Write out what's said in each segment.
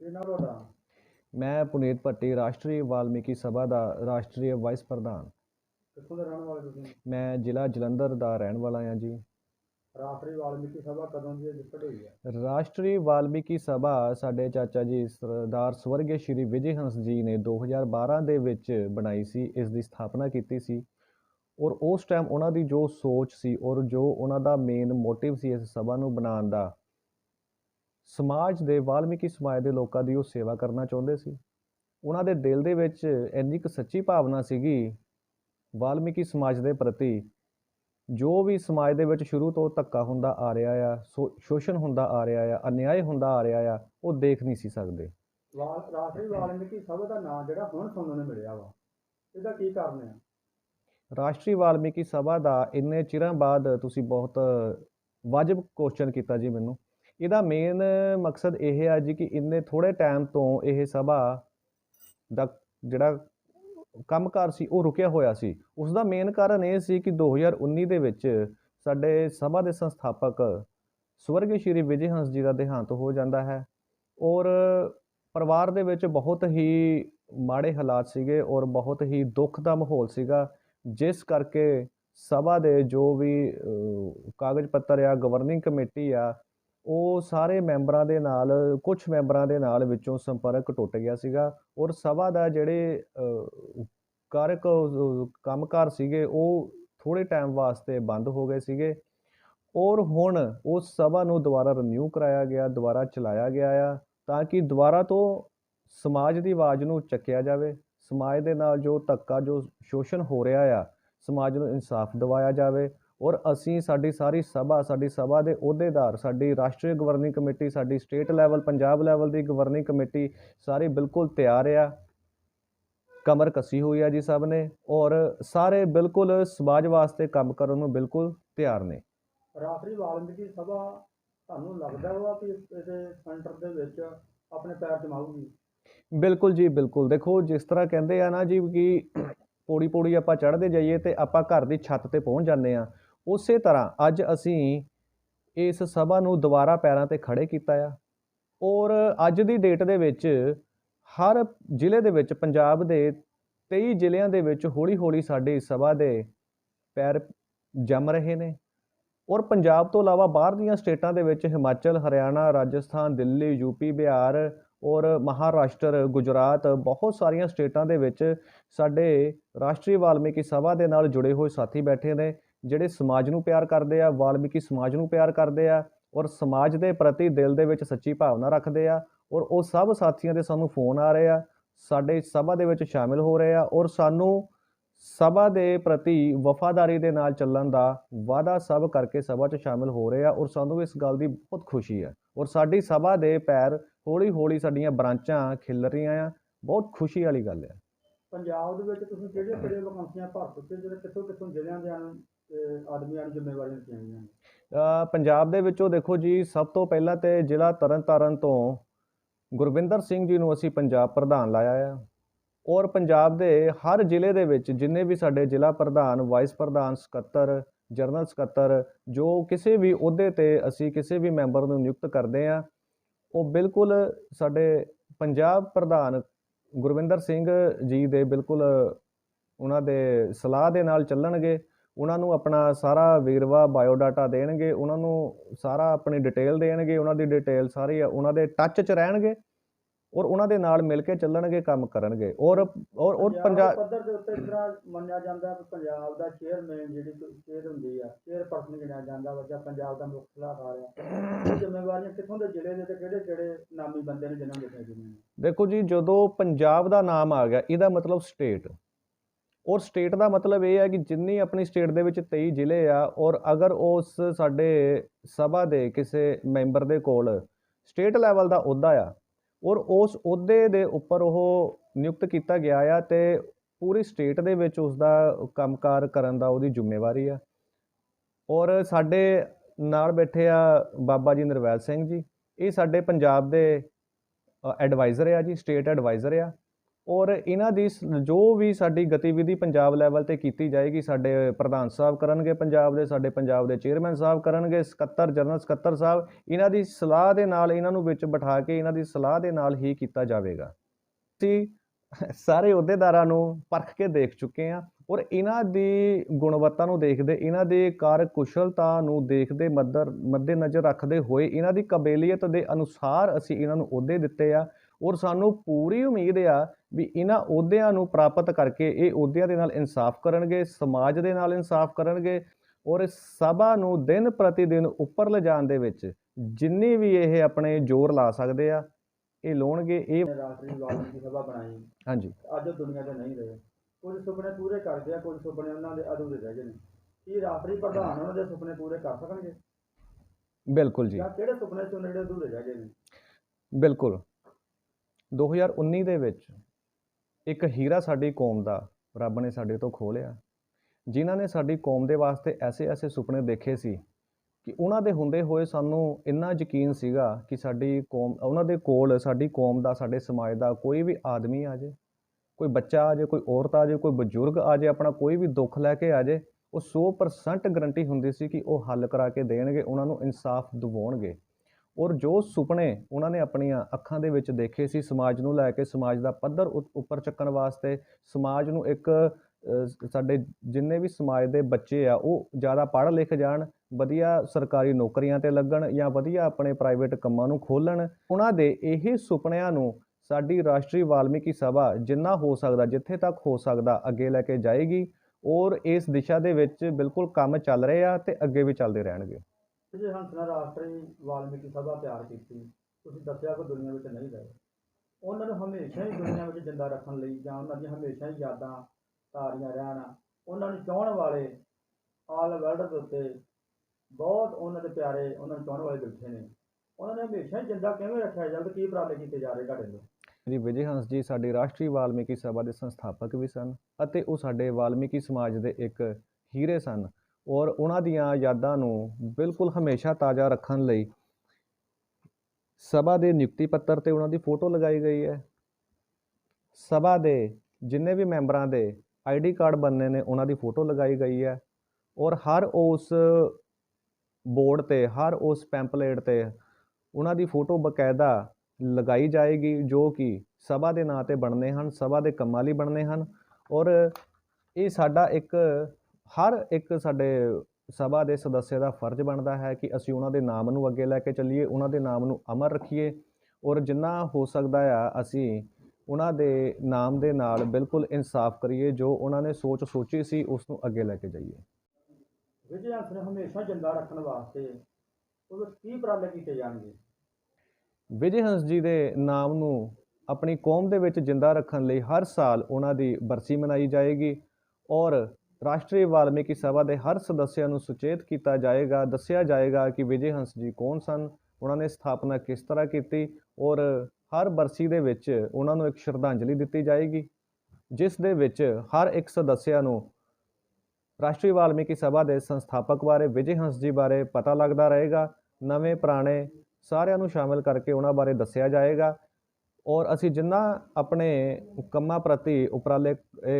ਤੁਹਾਡਾ ਮੈਂ ਪੁਨੀਤ ਭੱਟੀ ਰਾਸ਼ਟਰੀ ਵਾਲਮੀਕੀ ਸਭਾ ਦਾ ਰਾਸ਼ਟਰੀ ਵਾਈਸ ਪ੍ਰਧਾਨ। ਕਿੱਥੋਂ ਦੇ ਰਹਿਣ ਵਾਲੇ ਤੁਸੀਂ? ਮੈਂ ਜ਼ਿਲ੍ਹਾ ਜਲੰਧਰ ਦਾ ਰਹਿਣ ਵਾਲਾ ਹਾਂ ਜੀ। ਰਾਸ਼ਟਰੀ ਵਾਲਮੀਕੀ ਸਭਾ ਕਦੋਂ ਦੀ ਰਜਿਸਟਰਡ ਹੋਈ ਹੈ? ਰਾਸ਼ਟਰੀ ਵਾਲਮੀਕੀ ਸਭਾ ਸਾਡੇ ਚਾਚਾ ਜੀ ਸਰਦਾਰ ਸਵਰਗੀ ਸ਼੍ਰੀ ਵਿਜੇ ਹੰਸ ਜੀ ਨੇ 2012 ਦੇ ਵਿੱਚ ਬਣਾਈ ਸੀ ਇਸ ਦੀ ਸਥਾਪਨਾ ਕੀਤੀ ਸੀ। ਔਰ ਉਸ ਟਾਈਮ ਉਹਨਾਂ ਦੀ ਜੋ ਸੋਚ ਸੀ ਔਰ ਜੋ ਉਹਨਾਂ ਦਾ ਮੇਨ ਮੋਟਿਵ ਸੀ ਇਸ ਸਭਾ ਨੂੰ ਬਣਾਉਣ ਦਾ ਸਮਾਜ ਦੇ ਵਾਲਮੀਕੀ ਸਮਾਜ ਦੇ ਲੋਕਾਂ ਦੀ ਉਹ ਸੇਵਾ ਕਰਨਾ ਚਾਹੁੰਦੇ ਸੀ। ਉਹਨਾਂ ਦੇ ਦਿਲ ਦੇ ਵਿੱਚ ਇੰਨੀ ਕੁ ਸੱਚੀ ਭਾਵਨਾ ਸੀਗੀ ਵਾਲਮੀਕੀ ਸਮਾਜ ਦੇ ਪ੍ਰਤੀ ਜੋ ਵੀ ਸਮਾਜ ਦੇ ਵਿੱਚ ਸ਼ੁਰੂ ਤੋਂ ਧੱਕਾ ਹੁੰਦਾ ਆ ਰਿਹਾ ਆ ਸੋ- ਸ਼ੋਸ਼ਣ ਹੁੰਦਾ ਆ ਰਿਹਾ ਆ ਅਨਿਆਏ ਹੁੰਦਾ ਆ ਰਿਹਾ ਆ ਉਹ ਦੇਖ ਨਹੀਂ ਸੀ ਸਕਦੇ। ਰਾਸ਼ਟਰੀ ਵਾਲਮੀਕੀ ਸਭਾ ਦਾ ਨਾਮ ਜਿਹੜਾ ਹੁਣ ਸੁਣਨ ਨੂੰ ਮਿਲਿਆ ਵਾ ਇਹਦਾ ਕੀ ਕਾਰਨ ਹੈ ਰਾਸ਼ਟਰੀ ਵਾਲਮੀਕੀ ਸਭਾ ਦਾ ਇੰਨੇ ਚਿਰਾਂ ਬਾਅਦ ਤੁਸੀਂ ਬਹੁਤ ਵਾਜਬ ਕੁਐਸਚਨ ਕੀਤਾ ਜੀ ਮੈਨੂੰ। ਇਹਦਾ ਮੇਨ ਮਕਸਦ ਇਹ ਆ ਜੀ ਕਿ ਇੰਨੇ ਥੋੜੇ ਟਾਈਮ ਤੋਂ ਇਹ ਸਭਾ ਦਾ ਜਿਹੜਾ ਕੰਮਕਾਰ ਸੀ, ਉਹ ਰੁਕਿਆ ਹੋਇਆ ਸੀ। ਉਸ ਦਾ ਮੇਨ ਕਾਰਨ ਇਹ ਸੀ ਕਿ 2019 ਦੇ ਵਿੱਚ ਸਾਡੇ ਸਭਾ ਦੇ ਸੰਸਥਾਪਕ ਸਵਰਗੀ ਸ਼੍ਰੀ ਵਿਜੇ ਹੰਸ ਜੀ ਦਾ ਦੇਹਾਂਤ ਹੋ ਜਾਂਦਾ ਹੈ ਔਰ ਪਰਿਵਾਰ ਦੇ ਵਿੱਚ ਬਹੁਤ ਹੀ ਮਾੜੇ ਹਾਲਾਤ ਸੀਗੇ ਔਰ ਬਹੁਤ ਹੀ ਦੁੱਖ ਦਾ ਮਾਹੌਲ ਸੀਗਾ, ਜਿਸ ਕਰਕੇ ਸਭਾ ਦੇ ਜੋ ਵੀ ਕਾਗਜ਼ ਪੱਤਰ ਆ ਗਵਰਨਿੰਗ ਕਮੇਟੀ ਆ ਉਹ ਸਾਰੇ ਮੈਂਬਰਾਂ ਦੇ ਨਾਲ ਕੁਝ ਮੈਂਬਰਾਂ ਦੇ ਨਾਲ ਵਿੱਚੋਂ ਸੰਪਰਕ ਟੁੱਟ ਗਿਆ ਸੀਗਾ ਔਰ ਸਭਾ ਦਾ ਜਿਹੜੇ ਅਹ, ਕਾਰਕ ਅਹ, ਕੰਮਕਾਰ ਸੀਗੇ ਉਹ ਥੋੜੇ ਟਾਈਮ ਵਾਸਤੇ ਬੰਦ ਹੋ ਗਏ ਸੀਗੇ ਔਰ ਹੁਣ ਉਸ ਸਭਾ ਨੂੰ ਦੁਬਾਰਾ ਰਿਨਿਊ ਕਰਾਇਆ ਗਿਆ ਦੁਬਾਰਾ ਚਲਾਇਆ ਗਿਆ ਆ ਤਾਂ ਕਿ ਦੁਬਾਰਾ ਤੋਂ ਸਮਾਜ ਦੀ ਆਵਾਜ਼ ਨੂੰ ਚੱਕਿਆ ਜਾਵੇ ਸਮਾਜ ਦੇ ਨਾਲ ਜੋ ਧੱਕਾ ਜੋ ਸ਼ੋਸ਼ਣ ਹੋ ਰਿਹਾ ਆ ਸਮਾਜ ਨੂੰ ਇਨਸਾਫ ਦਿਵਾਇਆ ਜਾਵੇ ਔਰ ਅਸੀਂ ਸਾਡੀ ਸਾਰੀ ਸਭਾ ਸਾਡੀ ਸਭਾ ਦੇ ਅਹੁਦੇਦਾਰ ਸਾਡੀ ਰਾਸ਼ਟਰੀ ਗਵਰਨਿੰਗ ਕਮੇਟੀ ਸਾਡੀ ਸਟੇਟ ਲੈਵਲ ਪੰਜਾਬ ਲੈਵਲ ਦੀ ਗਵਰਨਿੰਗ ਕਮੇਟੀ ਸਾਰੀ ਬਿਲਕੁਲ ਤਿਆਰ ਆ। ਕਮਰ ਕੱਸੀ ਹੋਈ ਆ ਜੀ ਸਭ ਨੇ ਔਰ ਸਾਰੇ ਬਿਲਕੁਲ ਸਮਾਜ ਵਾਸਤੇ ਕੰਮ ਕਰਨ ਨੂੰ ਬਿਲਕੁਲ ਤਿਆਰ ਨੇ। ਰਾਸ਼ਟਰੀ ਵਾਲਮੀਕੀ ਸਭਾ ਤੁਹਾਨੂੰ ਲੱਗਦਾ ਵਾ ਕਿ ਇਹਦੇ ਸੈਂਟਰ ਦੇ ਵਿੱਚ ਆਪਣੇ ਪੈਰ ਜਮਾਊਗੀ? ਬਿਲਕੁਲ ਜੀ ਬਿਲਕੁਲ। ਦੇਖੋ ਜਿਸ ਤਰ੍ਹਾਂ ਕਹਿੰਦੇ ਆ ਨਾ ਜੀ ਕਿ ਪੌੜੀ ਪੌੜੀ ਆਪਾਂ ਚੜ੍ਹਦੇ ਜਾਈਏ ਤੇ ਆਪਾਂ ਘਰ ਦੀ ਛੱਤ ਤੇ ਪਹੁੰਚ ਜਾਂਦੇ ਆ। ਉਸੇ ਤਰ੍ਹਾਂ ਅੱਜ ਅਸੀਂ ਇਸ ਸਭਾ ਨੂੰ ਦੁਬਾਰਾ ਪੈਰਾਂ ਤੇ ਖੜੇ ਕੀਤਾ ਆ। ਔਰ ਅੱਜ ਦੀ ਡੇਟ ਦੇ ਵਿੱਚ ਹਰ ਜ਼ਿਲ੍ਹੇ ਦੇ ਵਿੱਚ, ਪੰਜਾਬ ਦੇ 23 ਜ਼ਿਲ੍ਹਿਆਂ ਦੇ ਵਿੱਚ ਹੌਲੀ-ਹੌਲੀ ਸਾਡੀ ਸਭਾ ਦੇ ਪੈਰ ਜੰਮ ਰਹੇ ਨੇ। ਔਰ ਪੰਜਾਬ ਤੋਂ ਇਲਾਵਾ ਬਾਹਰ ਦੀਆਂ ਸਟੇਟਾਂ ਦੇ ਵਿੱਚ ਹਿਮਾਚਲ, ਹਰਿਆਣਾ, ਰਾਜਸਥਾਨ, ਦਿੱਲੀ ਯੂਪੀ ਬਿਹਾਰ ਔਰ ਮਹਾਰਾਸ਼ਟਰ, ਗੁਜਰਾਤ ਬਹੁਤ ਸਾਰੀਆਂ ਸਟੇਟਾਂ ਦੇ ਵਿੱਚ ਸਾਡੇ ਰਾਸ਼ਟਰੀ ਵਾਲਮੀਕੀ ਸਭਾ ਦੇ ਨਾਲ ਜੁੜੇ ਹੋਏ ਸਾਥੀ ਬੈਠੇ ਨੇ। ਜਿਹੜੇ ਸਮਾਜ ਨੂੰ ਪਿਆਰ ਕਰਦੇ ਆ, ਵਾਲਮੀਕੀ ਸਮਾਜ ਨੂੰ ਪਿਆਰ ਕਰਦੇ ਆ ਔਰ ਸਮਾਜ ਦੇ ਪ੍ਰਤੀ ਦਿਲ ਦੇ ਵਿੱਚ ਸੱਚੀ ਭਾਵਨਾ ਰੱਖਦੇ ਆ ਔਰ ਉਹ ਸਭ ਸਾਥੀਆਂ ਦੇ ਸਾਨੂੰ ਫੋਨ ਆ ਰਹੇ ਆ, ਸਾਡੇ ਸਭਾ ਦੇ ਵਿੱਚ ਸ਼ਾਮਿਲ ਹੋ ਰਹੇ ਆ ਔਰ ਸਾਨੂੰ ਸਭਾ ਦੇ ਪ੍ਰਤੀ ਵਫਾਦਾਰੀ ਦੇ ਨਾਲ ਚੱਲਣ ਦਾ ਵਾਅਦਾ ਸਭ ਕਰਕੇ ਸਭਾ 'ਚ ਸ਼ਾਮਿਲ ਹੋ ਰਹੇ ਆ ਔਰ ਸਾਨੂੰ ਇਸ ਗੱਲ ਦੀ ਬਹੁਤ ਖੁਸ਼ੀ ਹੈ ਔਰ ਸਾਡੀ ਸਭਾ ਦੇ ਪੈਰ ਹੌਲੀ ਹੌਲੀ ਸਾਡੀਆਂ ਬ੍ਰਾਂਚਾਂ ਖਿਲ ਰਹੀਆਂ ਆ, ਬਹੁਤ ਖੁਸ਼ੀ ਵਾਲੀ ਗੱਲ ਹੈ ਪੰਜਾਬ ਦੇ ਵਿੱਚ ਤੁਸੀਂ ਕਿਹੜੇ ਕਿਹੜੇ ਵਕਾਂਸੀਆਂ ਭਰ ਚੁੱਕੇ ਜਿਹੜੇ ਕਿੱਥੋਂ ਕਿੱਥੋਂ ਜ਼ਿਲ੍ਹਿਆਂ ਦੇ ਨੂੰ ਆਦਮੀਆਂ ਨੂੰ ਜ਼ਿੰਮੇਵਾਰੀਆਂ ਦਿੱਤੀਆਂ ਗਈਆਂ ਨੇ? ਅ, ਪੰਜਾਬ ਦੇ ਵਿੱਚੋਂ ਦੇਖੋ ਜੀ ਸਭ ਤੋਂ ਪਹਿਲਾਂ ਤੇ ਜ਼ਿਲ੍ਹਾ ਤਰਨਤਾਰਨ ਤੋਂ ਗੁਰਵਿੰਦਰ ਸਿੰਘ ਜੀ ਨੂੰ ਅਸੀਂ ਪੰਜਾਬ ਪ੍ਰਧਾਨ ਲਾਇਆ ਆ। ਔਰ ਪੰਜਾਬ ਦੇ ਹਰ ਜ਼ਿਲ੍ਹੇ ਦੇ ਵਿੱਚ ਜਿੰਨੇ ਵੀ ਸਾਡੇ ਜ਼ਿਲ੍ਹਾ ਪ੍ਰਧਾਨ ਵਾਈਸ ਪ੍ਰਧਾਨ ਸਕੱਤਰ ਜਨਰਲ ਸਕੱਤਰ ਜੋ ਕਿਸੇ ਵੀ ਅਹੁਦੇ ਤੇ ਅਸੀਂ ਕਿਸੇ ਵੀ ਮੈਂਬਰ ਨੂੰ ਨਿਯੁਕਤ ਕਰਦੇ ਆ ਉਹ ਬਿਲਕੁਲ ਸਾਡੇ ਪੰਜਾਬ ਪ੍ਰਧਾਨ ਗੁਰਵਿੰਦਰ ਸਿੰਘ ਜੀ ਦੇ ਬਿਲਕੁਲ ਉਹਨਾਂ ਦੇ ਸਲਾਹ ਦੇ ਨਾਲ ਚੱਲਣਗੇ। ਉਹਨਾਂ ਨੂੰ ਆਪਣਾ ਸਾਰਾ ਵੇਰਵਾ ਬਾਇਓਡਾਟਾ ਦੇਣਗੇ ਉਹਨਾਂ ਨੂੰ ਸਾਰਾ ਆਪਣੀ ਡਿਟੇਲ ਦੇਣਗੇ ਉਹਨਾਂ ਦੀ ਡਿਟੇਲ ਸਾਰੀ ਉਹਨਾਂ ਦੇ ਟੱਚ 'ਚ ਰਹਿਣਗੇ ਔਰ ਉਹਨਾਂ ਦੇ ਨਾਲ ਮਿਲ ਕੇ ਚੱਲਣਗੇ ਕੰਮ ਕਰਨਗੇ। ਔਰ ਔਰ ਔਰ ਪੰਜਾਬ ਪੱਧਰ ਦੇ ਉੱਤੇ ਤਰ੍ਹਾਂ ਮੰਨਿਆ ਜਾਂਦਾ ਕਿ ਪੰਜਾਬ ਦਾ ਚੇਅਰਮੈਨ ਜਿਹੜੀ ਚੇਅਰ ਹੁੰਦੀ ਆ ਚੇਅਰਪਰਸਨ ਗਿਣਿਆ ਜਾਂਦਾ ਵਾ ਜਾਂ ਪੰਜਾਬ ਦਾ ਮੁੱਖ ਸਲਾਹਕਾਰ ਆ ਜ਼ਿੰਮੇਵਾਰੀਆਂ ਕਿੱਥੋਂ ਦੇ ਜ਼ਿਲ੍ਹੇ ਦੇ ਤੇ ਕਿਹੜੇ ਕਿਹੜੇ ਨਾਮੀ ਬੰਦੇ ਨੇ ਜਿਨ੍ਹਾਂ ਨੂੰ ਦਿੱਤੀਆਂ ਗਈਆਂ ਨੇ? ਦੇਖੋ ਜੀ ਜਦੋਂ ਪੰਜਾਬ ਦਾ ਨਾਮ ਆ ਗਿਆ ਇਹਦਾ ਮਤਲਬ ਸਟੇਟ ਔਰ ਸਟੇਟ ਦਾ ਮਤਲਬ ਇਹ ਹੈ ਕਿ ਜਿੰਨੀ ਆਪਣੀ ਸਟੇਟ ਦੇ ਵਿੱਚ 23 ਜ਼ਿਲ੍ਹੇ ਆ, ਔਰ ਅਗਰ ਉਸ ਸਾਡੇ ਸਭਾ ਦੇ ਕਿਸੇ ਮੈਂਬਰ ਦੇ ਕੋਲ ਸਟੇਟ ਲੈਵਲ ਦਾ ਅਹੁਦਾ ਆ, ਔਰ ਉਸ ਅਹੁਦੇ ਦੇ ਉੱਪਰ ਉਹ ਨਿਯੁਕਤ ਕੀਤਾ ਗਿਆ ਆ ਤੇ ਪੂਰੀ ਸਟੇਟ ਦੇ ਵਿੱਚ ਉਸ ਦਾ ਕੰਮਕਾਰ ਕਰਨ ਦਾ ਉਹਦੀ ਜ਼ਿੰਮੇਵਾਰੀ ਆ। ਔਰ ਸਾਡੇ ਨਾਲ ਬੈਠੇ ਆ ਬਾਬਾ ਜੀ ਨਿਰਵੈਲ ਸਿੰਘ ਜੀ, ਇਹ ਸਾਡੇ ਪੰਜਾਬ ਦੇ ਐਡਵਾਈਜ਼ਰ ਆ ਜੀ ਸਟੇਟ ਐਡਵਾਈਜ਼ਰ ਆ। ਔਰ ਇਹਨਾਂ ਦੀ ਸ- ਜੋ ਵੀ ਸਾਡੀ ਗਤੀਵਿਧੀ ਪੰਜਾਬ ਲੈਵਲ ਤੇ ਕੀਤੀ ਜਾਏਗੀ, ਸਾਡੇ ਪ੍ਰਧਾਨ ਸਾਹਿਬ ਕਰਨਗੇ ਪੰਜਾਬ ਦੇ, ਸਾਡੇ ਪੰਜਾਬ ਦੇ ਚੇਅਰਮੈਨ ਸਾਹਿਬ ਕਰਨਗੇ, ਸਕੱਤਰ ਜਨਰਲ ਸਕੱਤਰ ਸਾਹਿਬ, ਇਹਨਾਂ ਦੀ ਸਲਾਹ ਦੇ ਨਾਲ ਇਹਨਾਂ ਨੂੰ ਵਿੱਚ ਬਿਠਾ ਕੇ ਇਹਨਾਂ ਦੀ ਸਲਾਹ ਦੇ ਨਾਲ ਹੀ ਕੀਤਾ ਜਾਵੇਗਾ। ਅਸੀਂ ਸਾਰੇ ਅਹੁਦੇਦਾਰਾਂ ਨੂੰ ਪਰਖ ਕੇ ਦੇਖ ਚੁੱਕੇ ਹਾਂ ਔਰ ਇਹਨਾਂ ਦੀ ਗੁਣਵੱਤਾ ਨੂੰ ਦੇਖਦੇ, ਇਹਨਾਂ ਦੀ ਕਾਰਜਕੁਸ਼ਲਤਾ ਨੂੰ ਦੇਖਦੇ ਮੱਦਰ ਮੱਦੇ ਨਜ਼ਰ ਰੱਖਦੇ ਹੋਏ ਇਹਨਾਂ ਦੀ ਕਾਬਲੀਅਤ ਦੇ ਅਨੁਸਾਰ ਅਸੀਂ ਇਹਨਾਂ ਨੂੰ ਅਹੁਦੇ ਦਿੱਤੇ ਆ। ਔਰ ਸਾਨੂੰ ਪੂਰੀ ਉਮੀਦ ਆ ਵੀ ਇਹਨਾਂ ਅਹੁਦਿਆਂ ਨੂੰ ਪ੍ਰਾਪਤ ਕਰਕੇ ਇਹ ਅਹੁਦਿਆਂ ਦੇ ਨਾਲ ਇਨਸਾਫ ਕਰਨਗੇ ਸਮਾਜ ਦੇ ਨਾਲ ਇਨਸਾਫ ਕਰਨਗੇ ਔਰ ਸਭਾ ਨੂੰ ਦਿਨ ਪ੍ਰਤੀ ਦਿਨ ਉੱਪਰ ਲਿਜਾਣ ਦੇ ਵਿੱਚ ਜਿੰਨੀ ਵੀ ਇਹ ਆਪਣੇ ਜ਼ੋਰ ਲਾ ਸਕਦੇ ਆ ਇਹ ਲਾਉਣਗੇ ਇਹ ਰਾਸ਼ਟਰੀ ਵਾਲਮੀਕੀ ਸਭਾ ਬਣਾਈ। ਹਾਂਜੀ। ਅੱਜ ਦੁਨੀਆ ਤੇ ਨਹੀਂ ਰਹੇ। ਕੁਝ ਸੁਪਨੇ ਪੂਰੇ ਕਰ ਗਿਆ ਕੁਝ ਸੁਪਨੇ ਉਹਨਾਂ ਦੇ ਅਧੂਰੇ ਰਹਿ ਗਏ ਨੇ। ਕੀ ਰਾਸ਼ਟਰੀ ਪ੍ਰਧਾਨ ਉਹਨਾਂ ਦੇ ਸੁਪਨੇ ਪੂਰੇ ਕਰ ਸਕਣਗੇ? ਬਿਲਕੁਲ ਜੀ। ਕਿਹੜੇ ਸੁਪਨੇ ਉਹਨਾਂ ਜਿਹੜੇ ਅਧੂਰੇ ਰਹਿ ਗਏ ਨੇ? ਬਿਲਕੁਲ। 2019 ਦੇ ਵਿੱਚ ਇੱਕ ਹੀਰਾ ਸਾਡੀ ਕੌਮ ਦਾ ਰੱਬ ਨੇ ਸਾਡੇ ਤੋਂ ਖੋਹ ਲਿਆ। ਜਿਨ੍ਹਾਂ ਨੇ ਸਾਡੀ ਕੌਮ ਦੇ ਵਾਸਤੇ ਐਸੇ ਐਸੇ ਸੁਪਨੇ ਦੇਖੇ ਸੀ ਕਿ ਉਹਨਾਂ ਦੇ ਹੁੰਦੇ ਹੋਏ ਸਾਨੂੰ ਇੰਨਾ ਯਕੀਨ ਸੀਗਾ ਕਿ ਸਾਡੀ ਕੌਮ, ਉਹਨਾਂ ਦੇ ਕੋਲ ਸਾਡੀ ਕੌਮ ਦਾ, ਸਾਡੇ ਸਮਾਜ ਦਾ ਕੋਈ ਵੀ ਆਦਮੀ ਆ ਜੇ ਕੋਈ ਬੱਚਾ ਆ ਜੇ ਕੋਈ ਔਰਤ ਆ ਜੇ ਕੋਈ ਬਜ਼ੁਰਗ ਆ ਜੇ ਆਪਣਾ ਕੋਈ ਵੀ ਦੁੱਖ ਲੈ ਕੇ ਆ ਜੇ ਉਹ 100% ਗਰੰਟੀ ਹੁੰਦੀ ਸੀ ਕਿ ਉਹ ਹੱਲ ਕਰਾ ਕੇ ਦੇਣਗੇ, ਉਹਨਾਂ ਨੂੰ ਇਨਸਾਫ ਦਿਵਾਉਣਗੇ। ਔਰ ਜੋ ਸੁਪਨੇ ਉਹਨਾਂ ਨੇ ਆਪਣੀਆਂ ਅੱਖਾਂ ਦੇ ਵਿੱਚ ਦੇਖੇ ਸੀ, ਸਮਾਜ ਨੂੰ ਲੈ ਕੇ, ਸਮਾਜ ਦਾ ਪੱਧਰ ਉੱਪਰ ਚੱਕਣ ਵਾਸਤੇ, ਸਮਾਜ ਨੂੰ ਇੱਕ ਸਾਡੇ ਜਿੰਨੇ ਵੀ ਸਮਾਜ ਦੇ ਬੱਚੇ ਆ, ਉਹ ਜ਼ਿਆਦਾ ਪੜ੍ਹ ਲਿਖ ਜਾਣ, ਵਧੀਆ ਸਰਕਾਰੀ ਨੌਕਰੀਆਂ ਤੇ ਲੱਗਣ ਜਾਂ ਵਧੀਆ ਆਪਣੇ ਪ੍ਰਾਈਵੇਟ ਕੰਮਾਂ ਨੂੰ ਖੋਲਣ ਉਹਨਾਂ ਦੇ ਇਹ ਸੁਪਨਿਆਂ ਨੂੰ ਸਾਡੀ ਰਾਸ਼ਟਰੀ ਵਾਲਮੀਕੀ ਸਭਾ ਜਿੰਨਾ ਹੋ ਸਕਦਾ, ਜਿੱਥੇ ਤੱਕ ਹੋ ਸਕਦਾ, ਅੱਗੇ ਲੈ ਕੇ ਜਾਏਗੀ ਔਰ ਇਸ ਦਿਸ਼ਾ ਦੇ ਵਿੱਚ ਬਿਲਕੁਲ ਕੰਮ ਚੱਲ ਰਹੇ ਆ ਤੇ ਅੱਗੇ ਵੀ ਚੱਲਦੇ ਰਹਿਣਗੇ। ਜੇ ਹੰਸ ਨੇ ਰਾਸ਼ਟਰੀ ਵਾਲਮੀਕੀ ਸਭਾ ਤਿਆਰ ਕੀਤੀ, ਤੁਸੀਂ ਦੱਸਿਆ ਕਿ ਦੁਨੀਆ ਵਿੱਚ ਨਹੀਂ ਰਹੇ ਉਹਨਾਂ ਨੂੰ ਹਮੇਸ਼ਾ ਹੀ ਦੁਨੀਆ ਵਿੱਚ ਜਿੰਦਾ ਰੱਖਣ ਲਈ ਜਾਂ ਉਹਨਾਂ ਦੀਆਂ ਹਮੇਸ਼ਾ ਹੀ ਯਾਦਾਂ ਤਾਰੀਆਂ ਰਹਿਣ, ਉਹਨਾਂ ਨੂੰ ਚਾਹਣ ਵਾਲੇ ਆਲ ਵਰਲਡ ਦੇ ਉੱਤੇ ਬਹੁਤ ਉਹਨਾਂ ਦੇ ਪਿਆਰੇ ਉਹਨਾਂ ਨੂੰ ਚਾਹਣ ਵਾਲੇ ਬੈਠੇ ਨੇ। ਉਹਨਾਂ ਨੇ ਹਮੇਸ਼ਾ ਹੀ ਜਿੰਦਾ ਕਿਵੇਂ ਰੱਖਿਆ ਜਾਵੇ, ਕੀ ਉਪਰਾਲੇ ਕੀਤੇ ਜਾ ਰਹੇ ਤੁਹਾਡੇ ਵੱਲੋਂ ਸ਼੍ਰੀ ਵਿਜੇ ਹੰਸ ਜੀ, ਸਾਡੇ ਰਾਸ਼ਟਰੀ ਵਾਲਮੀਕੀ ਸਭਾ ਦੇ ਸੰਸਥਾਪਕ ਵੀ ਸਨ ਅਤੇ ਉਹ ਸਾਡੇ ਵਾਲਮੀਕੀ ਸਮਾਜ ਦੇ ਇੱਕ ਹੀਰੇ ਸਨ। ਔਰ ਉਹਨਾਂ ਦੀਆਂ ਯਾਦਾਂ ਨੂੰ ਬਿਲਕੁਲ ਹਮੇਸ਼ਾ ਤਾਜ਼ਾ ਰੱਖਣ ਲਈ ਸਭਾ ਦੇ ਨਿਯੁਕਤੀ ਪੱਤਰ ਤੇ ਉਹਨਾਂ ਦੀ ਫੋਟੋ ਲਗਾਈ ਗਈ ਹੈ। ਸਭਾ ਦੇ ਜਿੰਨੇ ਵੀ ਮੈਂਬਰਾਂ ਦੇ ਆਈਡੀ ਕਾਰਡ ਬਣਨੇ ਨੇ ਉਹਨਾਂ ਦੀ ਫੋਟੋ ਲਗਾਈ ਗਈ ਹੈ ਔਰ ਹਰ ਉਸ ਬੋਰਡ ਤੇ, ਹਰ ਉਸ ਪੈਂਪਲੇਟ ਤੇ ਉਹਨਾਂ ਦੀ ਫੋਟੋ ਬਕਾਇਦਾ ਲਗਾਈ ਜਾਏਗੀ ਜੋ ਕਿ ਸਭਾ ਦੇ ਨਾਂ ਤੇ ਬਣਨੇ ਹਨ, ਸਭਾ ਦੇ ਕੰਮਾਂ ਲਈ ਬਣਨੇ ਹਨ ਔਰ ਇਹ ਸਾਡਾ ਇੱਕ ਹਰ ਇੱਕ ਸਾਡੇ ਸਭਾ ਦੇ ਸਦੱਸਿਆ ਦਾ ਫਰਜ਼ ਬਣਦਾ ਹੈ ਕਿ ਅਸੀਂ ਉਹਨਾਂ ਦੇ ਨਾਮ ਨੂੰ ਅੱਗੇ ਲੈ ਕੇ ਚੱਲੀਏ ਉਹਨਾਂ ਦੇ ਨਾਮ ਨੂੰ ਅਮਰ ਰੱਖੀਏ ਔਰ ਜਿੰਨਾ ਹੋ ਸਕਦਾ ਆ ਅਸੀਂ ਉਹਨਾਂ ਦੇ ਨਾਮ ਦੇ ਨਾਲ ਬਿਲਕੁਲ ਇਨਸਾਫ ਕਰੀਏ ਜੋ ਉਹਨਾਂ ਨੇ ਸੋਚ ਸੋਚੀ ਸੀ ਉਸ ਨੂੰ ਅੱਗੇ ਲੈ ਕੇ ਜਾਈਏ। ਵਿਜੇ ਹੰਸ ਨੇ ਹਮੇਸ਼ਾ ਜਿੰਦਾ ਰੱਖਣ ਵਾਸਤੇ ਉਹਦੇ ਕੀ ਉਪਰਾਲੇ ਕੀਤੇ ਜਾਣਗੇ? ਵਿਜੇ ਹੰਸ ਜੀ ਦੇ ਨਾਮ ਨੂੰ ਆਪਣੀ ਕੌਮ ਦੇ ਵਿੱਚ ਜਿੰਦਾ ਰੱਖਣ ਲਈ ਹਰ ਸਾਲ ਉਹਨਾਂ ਦੀ ਬਰਸੀ ਮਨਾਈ ਜਾਏਗੀ ਔਰ ਰਾਸ਼ਟਰੀ ਵਾਲਮੀਕੀ ਸਭਾ ਦੇ ਹਰ ਸਦੱਸਿਆ ਨੂੰ ਸੁਚੇਤ ਕੀਤਾ ਜਾਏਗਾ, ਦੱਸਿਆ ਜਾਏਗਾ ਕਿ ਵਿਜੇ ਹੰਸ ਜੀ ਕੌਣ ਸਨ, ਉਹਨਾਂ ਨੇ ਸਥਾਪਨਾ ਕਿਸ ਤਰ੍ਹਾਂ ਕੀਤੀ ਔਰ ਹਰ ਬਰਸੀ ਦੇ ਵਿੱਚ ਉਹਨਾਂ ਨੂੰ ਇੱਕ ਸ਼ਰਧਾਂਜਲੀ ਦਿੱਤੀ ਜਾਏਗੀ, ਜਿਸ ਦੇ ਵਿੱਚ ਹਰ ਇੱਕ ਸਦੱਸਿਆ ਨੂੰ ਰਾਸ਼ਟਰੀ ਵਾਲਮੀਕੀ ਸਭਾ ਦੇ ਸੰਸਥਾਪਕ ਬਾਰੇ, ਵਿਜੇ ਹੰਸ ਜੀ ਬਾਰੇ ਪਤਾ ਲੱਗਦਾ ਰਹੇਗਾ, ਨਵੇਂ ਪੁਰਾਣੇ ਸਾਰਿਆਂ ਨੂੰ ਸ਼ਾਮਿਲ ਕਰਕੇ ਉਹਨਾਂ ਬਾਰੇ ਦੱਸਿਆ ਜਾਏਗਾ ਔਰ ਅਸੀਂ ਜਿੰਨਾ ਆਪਣੇ ਕੰਮਾਂ ਪ੍ਰਤੀ ਉਪਰਾਲੇ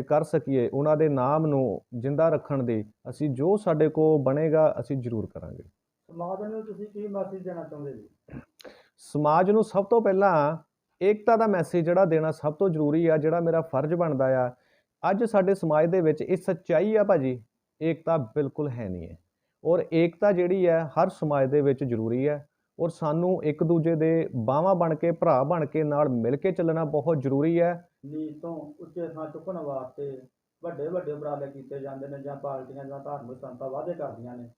ਕਰ ਸਕੀਏ ਉਹਨਾਂ ਦੇ ਨਾਮ ਨੂੰ ਜਿੰਦਾ ਰੱਖਣ ਦੀ ਅਸੀਂ ਜੋ ਸਾਡੇ ਕੋ ਬਣੇਗਾ ਅਸੀਂ ਜ਼ਰੂਰ ਕਰਾਂਗੇ। ਸਮਾਜ ਨੂੰ ਤੁਸੀਂ ਕੀ ਮੈਸੇਜ ਦੇਣਾ ਚਾਹੁੰਦੇ ਜੀ? ਸਮਾਜ ਨੂੰ ਸਭ ਤੋਂ ਪਹਿਲਾਂ ਏਕਤਾ ਦਾ ਮੈਸੇਜ ਜਿਹੜਾ ਦੇਣਾ ਸਭ ਤੋਂ ਜ਼ਰੂਰੀ ਆ ਜਿਹੜਾ ਮੇਰਾ ਫਰਜ਼ ਬਣਦਾ ਆ। ਅੱਜ ਸਾਡੇ ਸਮਾਜ ਦੇ ਵਿੱਚ ਇਹ ਸੱਚਾਈ ਆ ਭਾਜੀ ਏਕਤਾ ਬਿਲਕੁਲ ਹੈ ਨਹੀਂ ਹੈ। ਔਰ ਏਕਤਾ ਜਿਹੜੀ ਹੈ ਹਰ ਸਮਾਜ ਦੇ ਵਿੱਚ ਜ਼ਰੂਰੀ ਹੈ। ਔਰ ਸਾਨੂੰ ਇੱਕ ਦੂਜੇ ਦੇ ਬਾਹਾਂ ਬਣ ਕੇ ਭਰਾ ਬਣ ਕੇ ਨਾਲ ਮਿਲ ਕੇ ਚੱਲਣਾ ਬਹੁਤ ਜ਼ਰੂਰੀ ਹੈ। ਨੀਚ ਤੋਂ ਉੱਚੇ ਥਾਂ ਚੁੱਕਣ ਵਾਸਤੇ ਵੱਡੇ ਵੱਡੇ ਉਪਰਾਲੇ ਕੀਤੇ ਜਾਂਦੇ ਨੇ ਜਾਂ ਪਾਰਟੀਆਂ ਜਾਂ ਧਾਰਮਿਕ ਸੰਸਥਾ ਵਾਅਦੇ ਕਰਦੀਆਂ ਨੇ।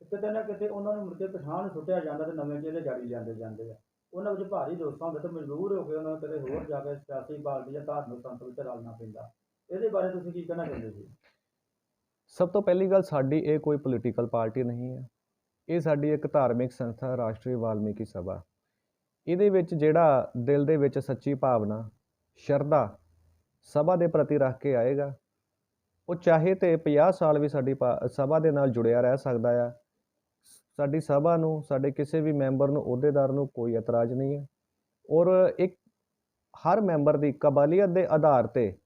ਕਿਤੇ ਨਾ ਕਿਤੇ ਉਹਨਾਂ ਨੂੰ ਮੁੜ ਕੇ ਪਛਾਣ ਸੁੱਟਿਆ ਜਾਂਦਾ ਤੇ ਨਵੇਂ ਚਿਹਰੇ ਜਾਰੀ ਜਾਂਦੇ ਜਾਂਦੇ ਆ। ਉਹਨਾਂ ਵਿੱਚ ਭਾਰੀ ਦੋਸਤਾਂ ਹੁੰਦੇ ਤੇ ਮਜਬੂਰ ਹੋ ਕੇ ਉਹਨਾਂ ਨੂੰ ਕਿਤੇ ਹੋਰ ਜਾ ਕੇ ਸਿਆਸੀ ਪਾਰਟੀ ਜਾਂ ਧਾਰਮਿਕ ਸੰਸਥਾ ਵਿੱਚ ਰਲਣਾ ਪੈਂਦਾ। ਇਹਦੇ ਬਾਰੇ ਤੁਸੀਂ ਕੀ ਕਹਿਣਾ ਚਾਹੁੰਦੇ ਜੀ ਸਭ ਤੋਂ ਪਹਿਲੀ ਗੱਲ ਸਾਡੀ ਇਹ ਕੋਈ ਪੋਲੀਟੀਕਲ ਪਾਰਟੀ ਨਹੀਂ ਹੈ। ਇਹ ਸਾਡੀ ਇੱਕ ਧਾਰਮਿਕ ਸੰਸਥਾ, ਰਾਸ਼ਟਰੀ ਵਾਲਮੀਕੀ ਸਭਾ। ਇਹਦੇ ਵਿੱਚ ਜਿਹੜਾ ਦਿਲ ਦੇ ਵਿੱਚ ਸੱਚੀ ਭਾਵਨਾ, ਸ਼ਰਧਾ ਸਭਾ ਦੇ ਪ੍ਰਤੀ ਰੱਖ ਕੇ ਆਏਗਾ, ਉਹ ਚਾਹੇ ਤੇ 50 ਸਾਲ ਵੀ ਸਾਡੀ ਪਾ- ਸਭਾ ਦੇ ਨਾਲ ਜੁੜਿਆ ਰਹਿ ਸਕਦਾ ਆ। ਸਾਡੀ ਸਭਾ ਨੂੰ, ਸਾਡੇ ਕਿਸੇ ਵੀ ਮੈਂਬਰ ਨੂੰ, ਅਹੁਦੇਦਾਰ ਨੂੰ ਕੋਈ ਇਤਰਾਜ਼ ਨਹੀਂ ਹੈ। ਔਰ ਇੱਕ, ਹਰ ਮੈਂਬਰ ਦੀ ਕਬਾਲੀਅਤ ਦੇ ਆਧਾਰ ਤੇ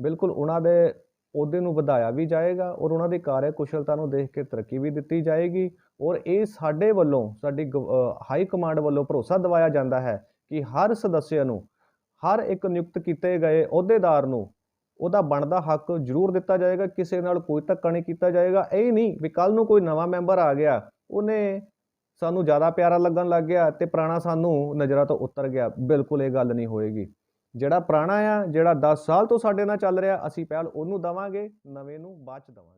ਬਿਲਕੁਲ ਉਹਨਾਂ ਦੇ ਉਹਦੇ ਨੂੰ ਵਧਾਇਆ ਵੀ ਜਾਏਗਾ ਔਰ ਉਹਨਾਂ ਦੀ ਕਾਰਜ ਕੁਸ਼ਲਤਾ ਨੂੰ ਦੇਖ ਕੇ ਤਰੱਕੀ ਵੀ ਦਿੱਤੀ ਜਾਏਗੀ ਔਰ ਇਹ ਸਾਡੇ ਵੱਲੋਂ, ਸਾਡੀ ਗ- ਹਾਈ ਕਮਾਂਡ ਵੱਲੋਂ ਭਰੋਸਾ ਦਿਵਾਇਆ ਜਾਂਦਾ ਹੈ ਕਿ ਹਰ ਸਦੱਸਿਆ ਨੂੰ, ਹਰ ਇੱਕ ਨਿਯੁਕਤ ਕੀਤੇ ਗਏ ਅਹੁਦੇਦਾਰ ਨੂੰ ਉਹਦਾ ਬਣਦਾ ਹੱਕ ਜ਼ਰੂਰ ਦਿੱਤਾ ਜਾਏਗਾ, ਕਿਸੇ ਨਾਲ ਕੋਈ ਧੱਕਾ ਨਹੀਂ ਕੀਤਾ ਜਾਏਗਾ। ਇਹ ਨਹੀਂ ਵੀ ਕੱਲ ਨੂੰ ਕੋਈ ਨਵਾਂ ਮੈਂਬਰ ਆ ਗਿਆ, ਉਹਨੇ ਸਾਨੂੰ ਜ਼ਿਆਦਾ ਪਿਆਰਾ ਲੱਗਣ ਲੱਗ ਗਿਆ ਤੇ ਪੁਰਾਣਾ ਸਾਨੂੰ ਨਜ਼ਰਾਂ ਤੋਂ ਉਤਰ ਗਿਆ। ਬਿਲਕੁਲ ਇਹ ਗੱਲ ਨਹੀਂ ਹੋਏਗੀ। ਜਿਹੜਾ ਪੁਰਾਣਾ ਆ, ਜਿਹੜਾ 10 ਸਾਲ ਤੋਂ ਸਾਡੇ ਨਾਲ ਚੱਲ ਰਿਹਾ, ਅਸੀਂ ਪਹਿਲ ਉਹਨੂੰ ਦਵਾਂਗੇ, ਨਵੇਂ ਨੂੰ ਬਾਅਦ ਚ ਦਵਾਂਗੇ।